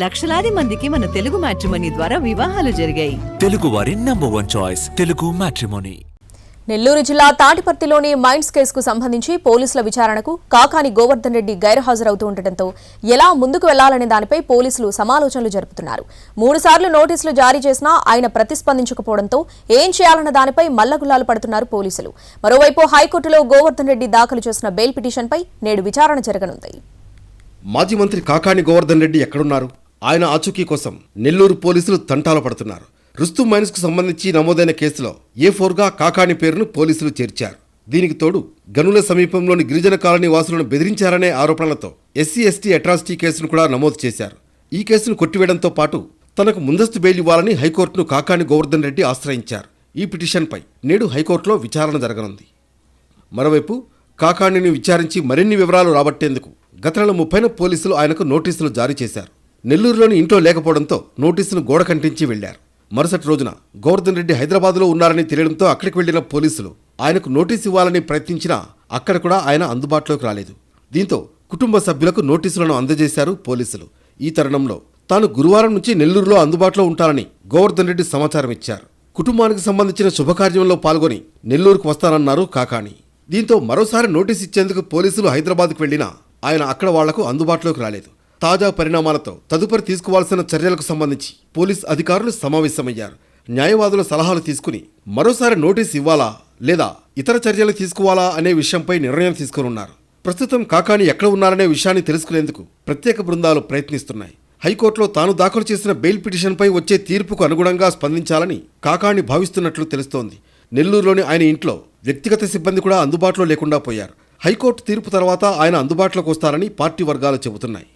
లక్షలాది మందికి మన తెలుగు మ్యాట్రిమనీ ద్వారా వివాహాలు జరిగాయి. తెలుగు వారి number one choice Telugu matrimony. Nellore జిల్లా తాటిపర్తిలోని మైండ్స్ కేసుకు సంబంధించి పోలీసుల విచారణకు కాకాని గోవర్ధన్ రెడ్డి గైర్హాజరవుతూ ఉండటంతో ఎలా ముందుకు వెళ్ళాలనే దానిపై పోలీసులు సమాలోచనలు జరుపుతున్నారు. మూడుసార్లు నోటీసులు జారీ చేసినా ఆయన ప్రతిస్పందించకపోవడంతో ఏం చేయాలన్న దానిపై మల్లగుల్లాలు పడుతున్నారు పోలీసులు. మరోవైపు హైకోర్టులో గోవర్ధన్ రెడ్డి దాఖలు చేసిన బెయిల్ పిటిషన్పై నేడు విచారణ జరగనుంది. మాజీ మంత్రి కాకాని గోవర్ధన్ రెడ్డి ఎక్కడున్నారు? ఆయన ఆచూకీ కోసం నెల్లూరు పోలీసులు తంటాలు పడుతున్నారు. రుస్తు మైన్స్కు సంబంధించి నమోదైన కేసులో ఏ ఫోర్గా కాకాణి పేరును పోలీసులు చేర్చారు. దీనికి తోడు గనుల సమీపంలోని గిరిజన కాలనీ వాసులను బెదిరించారనే ఆరోపణలతో ఎస్సీ ఎస్టీ అట్రాసిటీ కేసును కూడా నమోదు చేశారు. ఈ కేసును కొట్టివేయడంతో పాటు తనకు ముందస్తు బెయిల్ ఇవ్వాలని హైకోర్టును కాకాణి గోవర్ధన్ రెడ్డి ఆశ్రయించారు. ఈ పిటిషన్పై నేడు హైకోర్టులో విచారణ జరగనుంది. మరోవైపు కాకాణిని విచారించి మరిన్ని వివరాలు రాబట్టేందుకు గత నెల ముప్పైన పోలీసులు ఆయనకు నోటీసులు జారీ చేశారు. నెల్లూరులోని ఇంట్లో లేకపోవడంతో నోటీసును గోడ కంటించి వెళ్ళారు మరుసటి రోజున గోవర్ధన్ రెడ్డి హైదరాబాద్లో ఉన్నారని తెలియడంతో అక్కడికి వెళ్ళిన పోలీసులు ఆయనకు నోటీసు ఇవ్వాలని ప్రయత్నించినా అక్కడ కూడా ఆయన అందుబాటులోకి రాలేదు. దీంతో కుటుంబ సభ్యులకు నోటీసులను అందజేశారు పోలీసులు. ఈ తరుణంలో తాను గురువారం నుంచి నెల్లూరులో అందుబాటులో ఉంటానని గోవర్ధన్ రెడ్డి సమాచారం ఇచ్చారు. కుటుంబానికి సంబంధించిన శుభకార్యంలో పాల్గొని నెల్లూరుకు వస్తానన్నారు కాకాణి. దీంతో మరోసారి నోటీస్ ఇచ్చేందుకు పోలీసులు హైదరాబాద్కు వెళ్ళినా ఆయన అక్కడ వాళ్ళకు అందుబాటులోకి రాలేదు. తాజా పరిణామాలతో తదుపరి తీసుకోవాల్సిన చర్యలకు సంబంధించి పోలీస్ అధికారులు సమావేశమయ్యారు. న్యాయవాదుల సలహాలు తీసుకుని మరోసారి నోటీస్ ఇవ్వాలా లేదా ఇతర చర్యలు తీసుకోవాలా అనే విషయంపై నిర్ణయం తీసుకోనున్నారు. ప్రస్తుతం కాకాని ఎక్కడ ఉన్నారనే విషయాన్ని తెలుసుకునేందుకు ప్రత్యేక బృందాలు ప్రయత్నిస్తున్నాయి. హైకోర్టులో తాను దాఖలు చేసిన బెయిల్ పిటిషన్పై వచ్చే తీర్పుకు అనుగుణంగా స్పందించాలని కాకాణి భావిస్తున్నట్లు తెలుస్తోంది. నెల్లూరులోని ఆయన ఇంట్లో వ్యక్తిగత సిబ్బంది కూడా అందుబాటులో లేకుండా పోయారు. హైకోర్టు తీర్పు తర్వాత ఆయన అందుబాటులోకి వస్తారని పార్టీ వర్గాలు చెబుతున్నాయి.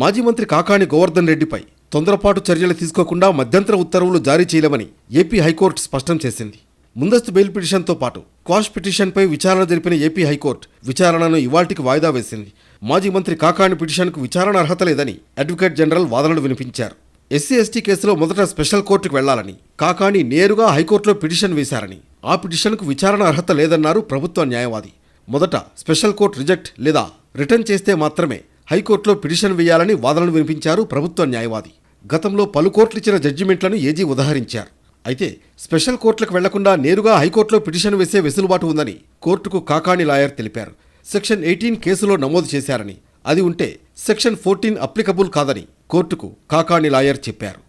మాజీ మంత్రి కాకాణి గోవర్ధన్ రెడ్డిపై తొందరపాటు చర్యలు తీసుకోకుండా మధ్యంతర ఉత్తర్వులు జారీ చేయలేమని ఏపీ హైకోర్టు స్పష్టం చేసింది. ముందస్తు బెయిల్ పిటిషన్తో పాటు క్వాష్ పిటిషన్పై విచారణ జరిపిన ఏపీ హైకోర్టు విచారణను ఇవాల్టికి వాయిదా వేసింది. మాజీ మంత్రి కాకాణి పిటిషన్కు విచారణ అర్హత లేదని అడ్వకేట్ జనరల్ వాదనలు వినిపించారు. ఎస్సీ ఎస్టీ కేసులో మొదట స్పెషల్ కోర్టుకు వెళ్ళాలని కాకాణి నేరుగా హైకోర్టులో పిటిషన్ వేశారని ఆ పిటిషన్కు విచారణ అర్హత లేదన్నారు ప్రభుత్వ న్యాయవాది. మొదట స్పెషల్ కోర్టు రిజెక్ట్ లేదా రిటర్న్ చేస్తే మాత్రమే హైకోర్టులో పిటిషన్ వేయాలని వాదనలు వినిపించారు ప్రభుత్వ న్యాయవాది. గతంలో పలు కోర్టులు ఇచ్చిన జడ్జిమెంట్లను ఏజీ ఉదహరించారు. అయితే స్పెషల్ కోర్టులకు వెళ్ళకుండా నేరుగా హైకోర్టులో పిటిషన్ వేసే వెసులుబాటు ఉందని కోర్టుకు కాకాణి లాయర్ తెలిపారు. సెక్షన్ ఎయిటీన్ కేసులో నమోదు చేశారని అది ఉంటే సెక్షన్ ఫోర్టీన్ అప్లికబుల్ కాదని కోర్టుకు కాకాణి లాయర్ చెప్పారు.